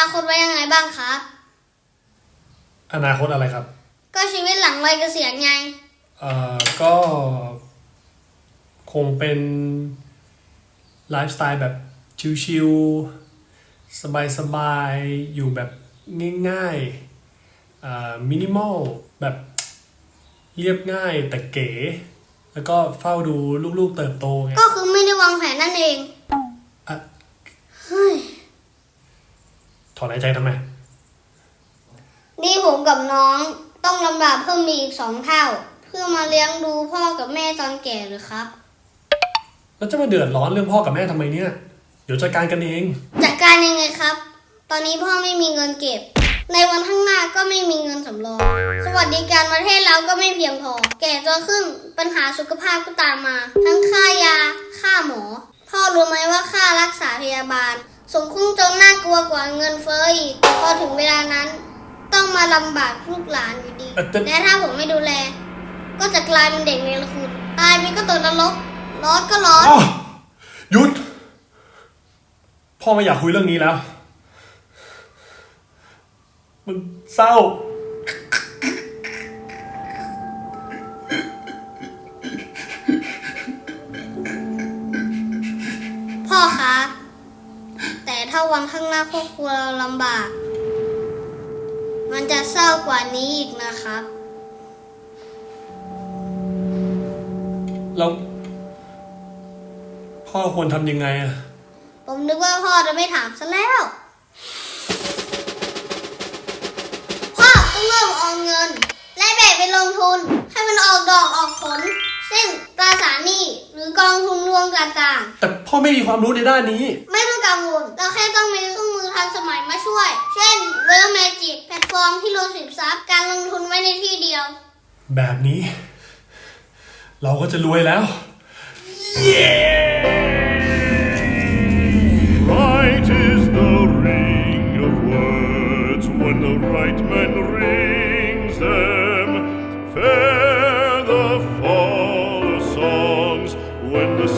นาคตไว้ยังไงบ้างครับ อนาคตอะไรครับ ก็ชีวิตหลังวัยเกษียณไง เอ่อ ก็ คงเป็นไลฟ์สไตล์แบบชิวๆสบายๆ อยู่แบบง่ายๆอ่ามินิมอลแบบเรียบง่ายแต่เก๋ แล้วก็เฝ้าดูลูกๆเติบโตไงก็คือไม่ได้วางแผนนั่นเอง อะ ถอนหายใจทำไม นี่ผมกับน้องต้องลำบากเพิ่มมีอีกสองเท่า เพื่อมาเลี้ยงดูพ่อกับแม่ตอนแก่หรือครับ แล้วจะมาเดือดร้อนเรื่องพ่อกับแม่ทำไมเนี่ย เดี๋ยวจัดการกันเอง จัดการยังไงครับ ตอนนี้พ่อไม่มีเงินเก็บ ในวันข้างหน้าก็ไม่มีเงินสำรอง สวัสดิการประเทศเราก็ไม่เพียงพอ แก่ตัวขึ้นปัญหาสุขภาพก็ตามมา ทั้งค่ายา ค่าหมอ พ่อรู้ไหมว่าค่ารักษาพยาบาล สมคุ้งจนน่ากลัวกว่าเงินเฟ้ออีกพอถึงเวลานั้น ต้องมาลำบากลูกหลานอยู่ดีเอ่อแต่ และถ้าผมไม่ดูแล ก็จะกลายเป็นเด็กในละคุณตายไปก็ตกนรก ร้อนก็ร้อน อ้าวหยุด พ่อไม่อยากคุยเรื่องนี้แล้ว มันเศร้า ถ้าวันข้างหน้าครอบครัวเราลำบาก มันจะเศร้ากว่านี้อีกนะครับแล้วพ่อควรทำยังไงอะผมนึกว่าพ่อจะไม่ถามซะแล้ว พ่อต้องเริ่มออมเงิน และแบ่งไปลงทุน ให้มันออกดอกออกผลเช่นตราสารหนี้หรือกองทุนรวมต่างแต่พ่อไม่มีความรู้ในด้านนี้ๆไม่ต้ องเราแค่ต้องมีเครื่องมือทันสมัยมาช่วย เช่นเวลเมจิแพลตฟอร์มที่รวมสินทรัพย์การลงทุนไว้ในที่เดียว แบบนี้ เราก็จะรวยแล้ว เย้ when the right man rings them. Fair the fall of songs when the